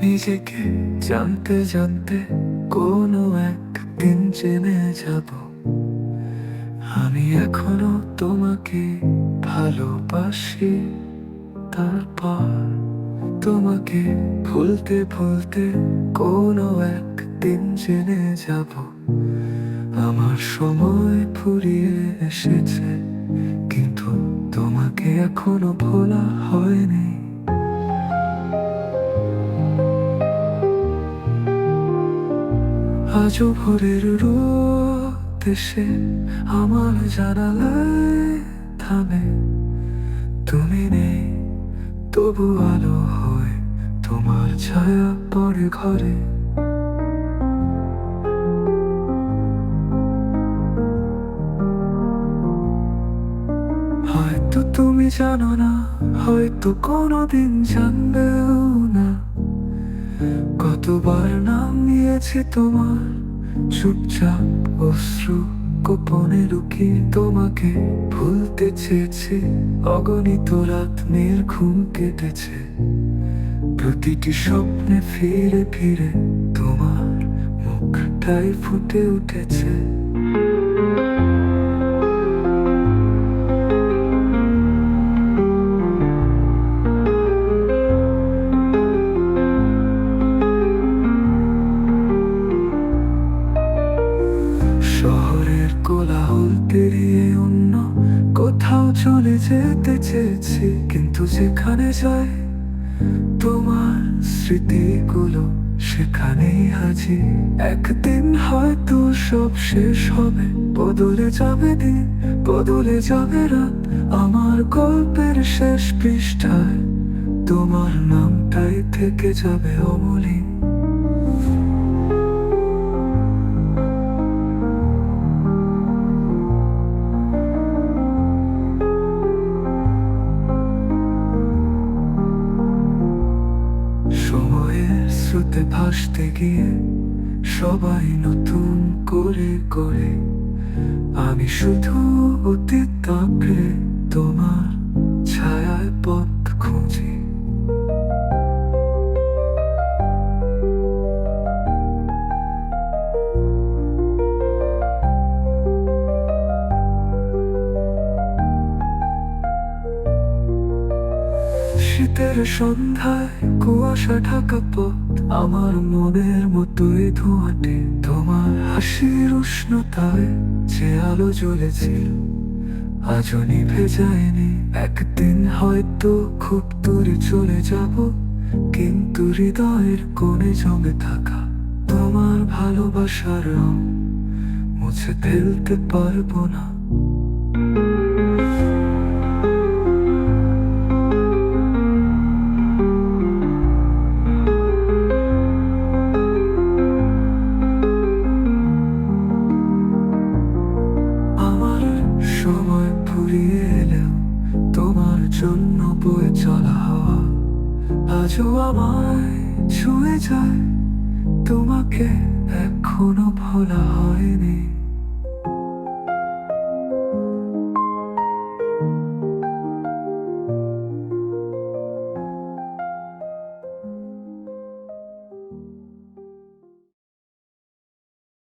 নিজেকে জানতে জানতে কোনো একদিন জেনে যাব। আমি এখনও তোমাকে ভালোবাসি। তারপর তোমাকে ভুলতে ভুলতে কোনো একদিন জেনে যাব। আমার সময় ফুরিয়ে এসেছে কিন্তু এখনও ভোলা হয়নি। আজও ভোরের রোদ এসে আমার জানালায় থামে। তুমি নেই, তবু আলো হয় তোমার ছায়া পড়ে ঘরে। তুমি জানো না, হয়তো কোনোদিন জানবেও না। কতবার নাম নিয়েছি তোমার চুপচাপ অশ্রু গোপনে লুকিয়ে তোমাকে ভুলতে চেয়েছি। অগণিত রাত ঘুম কেটেছে। প্রতিটি স্বপ্নে ফিরে ফিরে তোমার মুখটাই ফুটে উঠেছে। শহরের কোলাহল পেরিয়ে অন্য কোথাও চলে যেতে চেয়েছি। কিন্তু যেখানে যাই, তোমার স্মৃতিগুলো সেখানেই হাজির একদিন হয়তো সব শেষ হবে, বদলে যাবে দিন, বদলে যাবে রাত। আমার গল্পের শেষ পৃষ্ঠায় তোমার নামটাই থেকে যাবে অমলিন। স্রোতে ভাসতে গিয়ে সবাই নতুন করে করে। আমি শুধু অতীত তাকে তোমার শীতের সন্ধ্যায় কুয়াশা ঢাকা পথ। আমার মনের মতোই ধোঁয়াটে। তোমার হাসির উষ্ণতায় যে আলো জ্বলেছিল, আজও নিভে যায়নি। একদিন হয়তো খুব দূরে চলে যাব, কিন্তু হৃদয়ের কোণে জমে থাকা তোমার ভালোবাসার রং মুছে ফেলতে পারব না। ফুরিয়ে এলেও তোমার জন্য বয়ে চলা হওয়া আজও আমায় ছুঁয়ে যায়। তোমাকে এখনও ভোলা হয়নি।